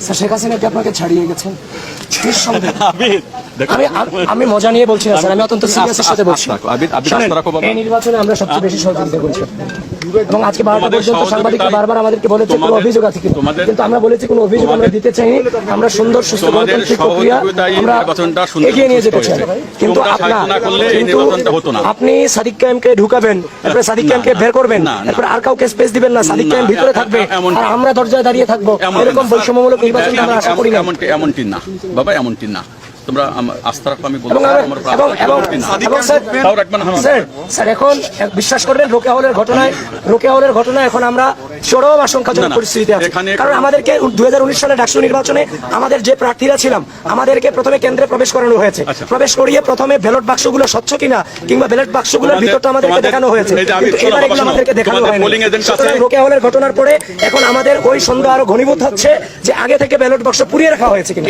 Sir Sheikh Hasina কি আপনাকে ছাড়িয়ে গেছেন? নিঃসন্দেহে। আবির দেখো আমি মজা নিয়ে বলছি না স্যার আমি অত্যন্ত সিরিয়াসের সাথে বলছি। আস্থা রাখো, আবির- আবির শোনেন, আস্থা রাখো বাবা। এই নির্বাচনে আমরা সবচেয়ে বেশি সহযোগিতা করেছি। এবং আজকে বারোটা পর্যন্ত সাংবাদিকরা বারবার আমাদেরকে বলেছে কোনো অভিযোগ আছে কিনা কিন্তু আমরা বলেছি কোনো অভিযোগ আমরা দিতে চাইনি। আমরা সুন্দর সুস্থ গণতান্ত্রিক প্রক্রিয়া আমরা এগিয়ে নিয়ে যেতে চাই। কিন্তু আপনার। আপনি সাদিক কায়েমকে ঢুকাবেন তারপরে সাদিক না, কায়েমকে বের করবেন। তারপরে আর কাউকে স্পেস দিবেন না সাদিক না, কায়েম ভিতরে থাকবে আর আমরা দরজায় দাঁড়িয়ে থাকব। এরকম বৈষম্যমূলক নির্বাচন এমনটি না। বাবা এমনটি না। তোমরা আস্থা রাখো আমি বলব স্যার এখন বিশ্বাস করবেন রোকেয়া হলের ঘটনায় রোকেয়া হলের ঘটনায় এখন আমরা চরম আশঙ্কাজনক পরিস্থিতিতে আছি। কারণ আমাদেরকে দুই সালে ডাকসু নির্বাচনে আমাদের যে প্রার্থীরা ছিলাম আমাদেরকে প্রথমে কেন্দ্রে প্রবেশ করানো হয়েছে। আচ্ছা। প্রবেশ করিয়ে প্রথমে ব্যালট বাক্সগুলো স্বচ্ছ কিনা কিংবা ব্যালট বাক্সগুলোর ভিতরটা আমাদেরকে দেখানো হয়েছে। কিন্তু এবার এগুলো আমাদেরকে দেখানো হয়নি। রোকেয়া হলের ঘটনার পরে এখন আমাদের ওই সন্দেহ আরও ঘনীভূত হচ্ছে যে আগে থেকে ব্যালট বাক্স পুড়িয়ে রাখা হয়েছে কিনা।